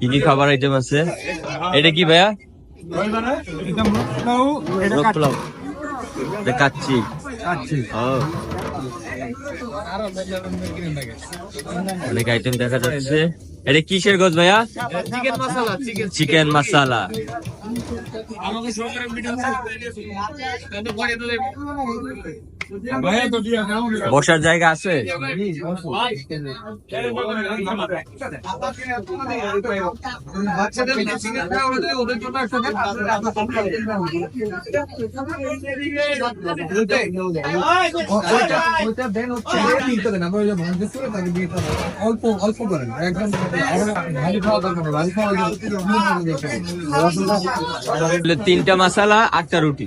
কি কি খাবার আইটেম আছে? এটা কি ভাইয়া? রোগ ও। অনেক আইটেম দেখা যাচ্ছে। এটা কিসের গজ ভাইয়া? চিকেন মশলা চিকেন চিকেন মশালা আমাকে বসার জায়গা আছে? অল্প অল্প করেন তিনটা মশালা আটটা রুটি।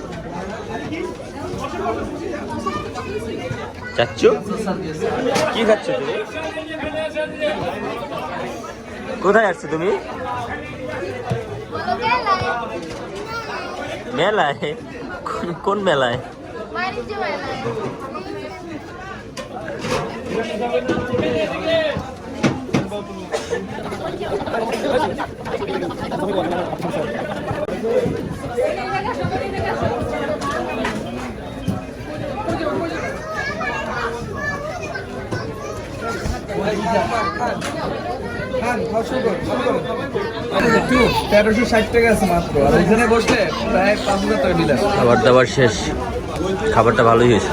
চাচ্ছু? কি খাচ্ছ কোথায় আসছো তুমি? মেলায়? কোন- মেলায়? মেলায়। খাবার দাবার শেষ। খাবারটা ভালোই হয়েছে।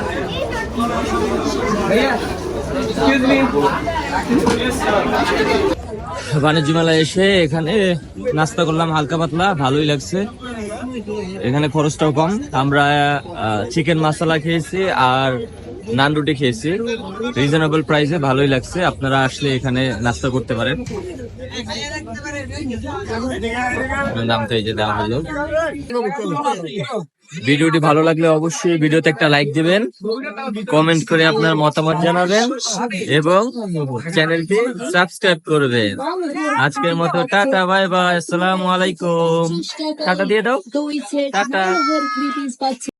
বাণিজ্য মেলায় এসে এখানে নাস্তা করলাম, হালকা পাতলা, ভালোই লাগছে। এখানে খরচটাও কম। আমরা চিকেন মশলা খেয়েছি আর নান রুটি খেয়েছি। রিজনেবল প্রাইসে ভালোই লাগছে। আপনারা আসলে এখানে নাস্তা করতে পারেন। ভিডিওটি ভালো লাগলে অবশ্যই ভিডিওতে একটা লাইক দিবেন কমেন্ট করে আপনার মতামত জানাবেন, এবং চ্যানেলটি সাবস্ক্রাইব করবেন। আজকের মতো টাটা বাই বাই আসসালামু আলাইকুম। টাটা দিয়ে দাও। টাটা।